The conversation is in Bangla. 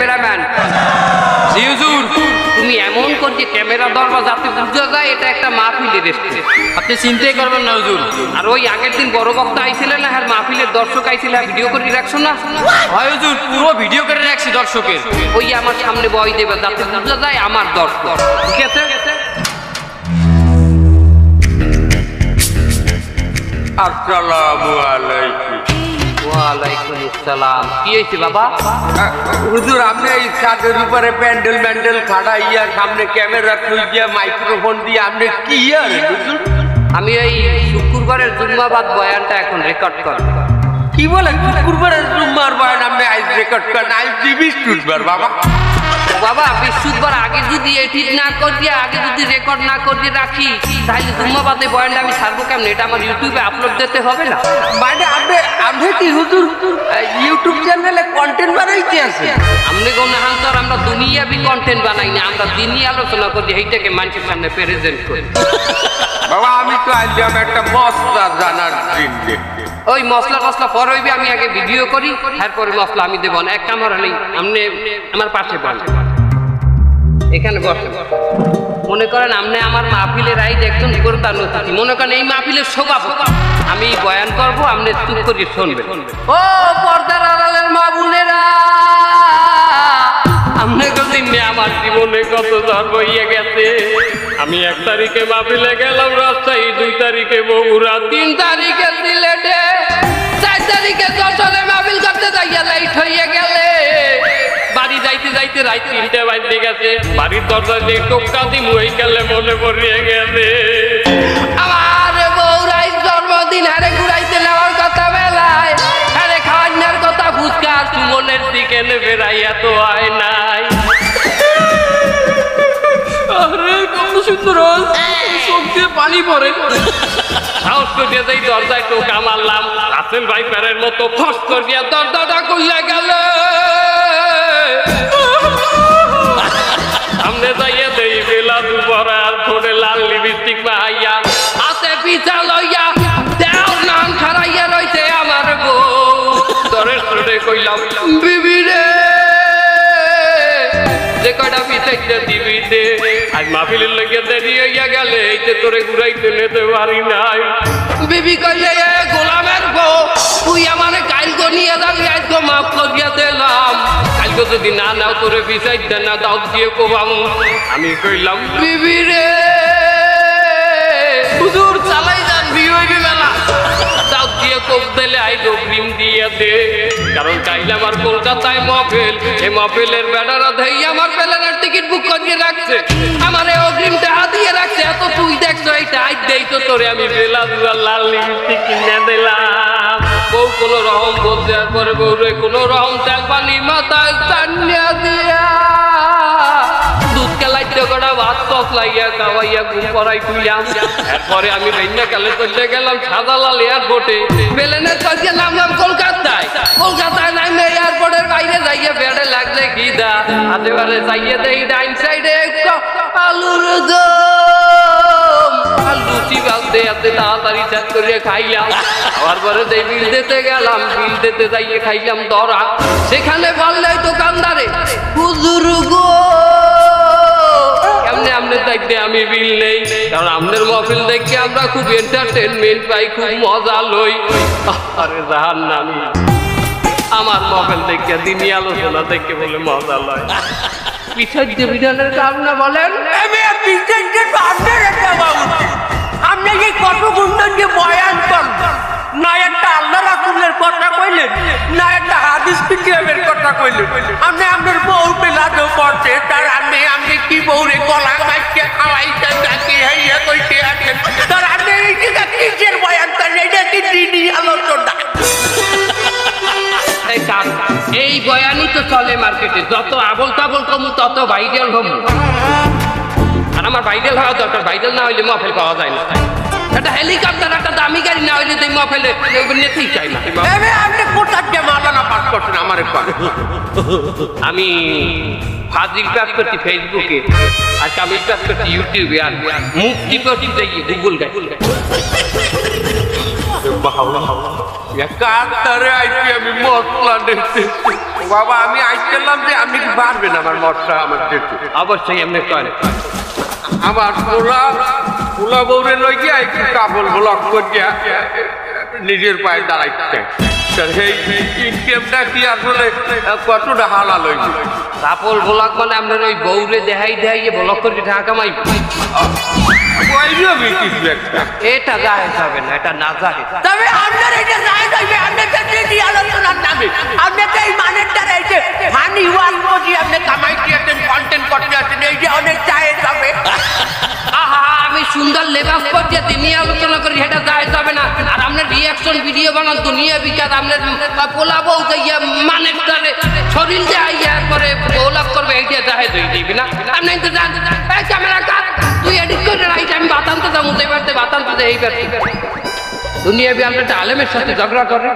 ক্যামেরাম্যান। তুমি এমন করছে, ক্যামেরা ধরবা যাতে বুঝা যায় এটা একটা মাহফিলের এসছে। আপনি চিন্তাই করবেন না, হুজুর। আর ওই আগের দিন বড় বক্তা আইছিলেন না, আর মাহফিলের দর্শক আইছিল ভিডিও করে রাখছো না? হয়, হুজুর, পুরো ভিডিও করে রাখছি দর্শকের। ওই আমার সামনে বয় দেবে, যাতে বুঝা যায় আমার দর্শক। ঠিক আছে? আসসালামু আলাইকুম। ওয়ালাইকুম আসসালাম কি হয়েছে বাবা? হুজুর আপনি এই ছাদের উপরে প্যান্ডেল ম্যান্ডেল খাড়াইয়া সামনে ক্যামেরা খুঁজিয়া মাইক্রোফোন দিয়ে আপনি কি আর হুজুর? আমি এই শুক্রবারের জুম্মাবাদ বয়ানটা এখন রেকর্ড করব। কি বলে শুক্রবারের জুম্মার বয়ান আপনি আইজ রেকর্ড করেন আইজ দিবি শুক্রবার বাবা? বাবা বৃহস্পতিবার আগে যদি এডিট না করিয়ে আগে যদি রেকর্ড না করিয়ে রাখি তাহলে জুম্মাবাদে বয়ানটা আমি ছাড়বো কেমন? এটা আমার ইউটিউবে আপলোড দিতে হবে না। মানে আপনি আপনি কি হুজুর ইউটিউব চ্যানেলে কন্টেন্ট বানাইতে আছে আমনে কোন হান্তর আমরা দুনিয়াবি কন্টেন্ট বানাই না আমরা দিনই আলোচনা করি এইটাকে মানুষের সামনে প্রেজেন্ট করি। বাবা আমি তো আইলাম একটা মশলা জানার জন্য ওই মশলা টসলা পরে হইবে আমি আগে ভিডিও করি তারপরে মশলা আমি দেবো না। এক কামড় হলেই আপনি আমার পাশে পান এখানে বসেন মনে করেন আপনি আমার মাহফিলের আইজ একজন প্রধান অতিথি মনে করেন এই মাহফিলের সভাপতি আমি বয়ান করব আপনি চুপ করে শুনবেন। ও পর্দার আড়ালের মা বোনেরা আপনি কদিন আমার জীবনে কত ধর্ম হইয়া গেছে, আমি এক তারিখে মাহফিলে গেলাম, রাজশাহী, দুই তারিখে বগুড়া, তিন তারিখে রাত তিনটে বাজতে গেছে বাড়ির দরজা দিয়ে টোকা দিম হয়ে গেলে মনে পড়িয়ে গেছে। আমার বউরাই জন্মদিন হারে ঘুরাইতে নেওয়ার কথা বেলায়। আরে খাওয়ার কথা ফুচকা সুমনের দিকে বেড়াইয়া তো হয় নাই। আরে কত সুন্দর চোখ দিয়ে পানি পড়ে সাহস করিয়া যাই দরজায় টোকা মারলাম রাসেল ভাই প্যারের মতো ফস করিয়া দরজাটা কইয়া গেল। লাল লিপস্টিক মাহাইয়া হাতে পিছা লইয়া দেও নাম খারাইয়া রইছে আমার বউ। কইলাম, বিবি যে কয়টা পিছাইতে দিবি দে আজ মাহফিলের লইয়া গেলে, এইতে তোরে ঘুরাইতে নিতে পারি নাই। বিবি কইলে গোলামের বউ, তুই আমারে কাইল গো নিয়ে যাবি আজ গো মাফ করিয়া দিলাম। গো যদি না নাও তোরে পিছাইতে না দাও দিয়ে কোবাম। আমি কইলাম বিবি রে হুজুর চালাই যান হইবি মেলা। দাও দিয়ে কোপ দিলে আই অগ্রিম দিয়ে দে। কারণ কাইলে আমার কলকাতায় মহফিল। এই মহফিলের বেড়ারা ধেই আমার প্লেনের টিকিট বুক করিয়ে রাখছে। আমার এই অগ্রিমটা হাতিয়ে রাখছে। এত তুই দেখছ এইটা আই দেই তো তোরে আমি বেলা দুয়া লাল লিপস্টিক কিনে দিলাম। বউ কোনো রকম বলতে আর পরে বউ রে কোনো রকম তেল পানি মাথায় টানিয়া দিয়া। দুধ কেলাইতে কটা ভাত টস লাইয়া খাওয়াইয়া ঘুম পড়াই তুইলাম এরপরে আমি রাইনা কালে চলে এয়ারপোর্টে। প্লেনের কাছে নামলাম কলকাতায়। কলকাতায় নামে এয়ারপোর্টের বাইরে যাইয়ে বেড়ে লাগছে গিদা আশেপাশে যাইয়ে দেই ডাইন সাইডে আলুর আর লুচি বালতে এতে তাড়াতাড়ি করে খাইলাম। আবার পরে যে বিল দিতে গেলাম বিল দিতে যাইয়ে খাইলাম দরা। সেখানে বললে দোকানদারে হুজুর গো এমনি আমনের দায়িত্বে আমি বিল নেই? কারণ আমনের মহফিল দেখে আমরা খুব এন্টারটেনমেন্ট পাই খুব মজা লই। আরে জাহান নামি আমার মহফিল দেখে দিনই আলোচনা দেখে বলে মজা লয়। পিছন বিধানের কারণে বলেন এই কাজ এই বয়ানই তো চলে মার্কেটে। যত আবল তাবল কমু তত ভাইরাল হমু। আর আমার ভাইরাল হওয়া দরকার। ভাইরাল না হইলে মফেল পাওয়া যায় না। একটা হেলিকপ্টার একটা দামি গাড়ি না হইলে তুই মফেলে নিতেই চাই না। আপনি কোথার যে মালানা পাস করছেন আমার একবার? আমি ফাজিল কাজ করছি ফেসবুকে আর কামিল কাজ করছি ইউটিউবে আর মুক্তি করছি গুগল গাড়ি একান্তরে আইছি আমি মশলা নিতে বাবা আমি আইছিলাম যে আপনি কি পারবেন আমার মশা আমার দেখতে অবশ্যই এমনি করেন আমার পোলা পোলা বউরে লই গিয়া একটু কাপড় ব্লক করিয়া নিজের পায়ে দাঁড়াইতে। সেই ইনকামটা কি আসলে কতটা হালাল সাপল ব্লক মানে আপনার ওই বউরে দেখাই দেখাই ব্লক করে টাকা কামাই। এটা হবে না এটা না তবে যায় তো এই এই এই যাবে আমি সুন্দর লেবাস করছি তিনি আলোচনা করি, সেটা যায় যাবে না। আর আপনার রিয়াকশন ভিডিও বানান, দুনিয়া বিকাশ আপনার পোলা বউ যাইয়া মানের তালে শরীর যে আইয়ার পরে বৌলাপ করবে, এইটা যাহে তুই দিবি না। আপনি তো জান এই ক্যামেরা কাট তুই এডিট করে রাইট আমি বাতান্ত দাম উদয় বাড়তে বাতান্ত দেই দুনিয়া বিয়ালটা আলেমের সাথে ঝগড়া করে।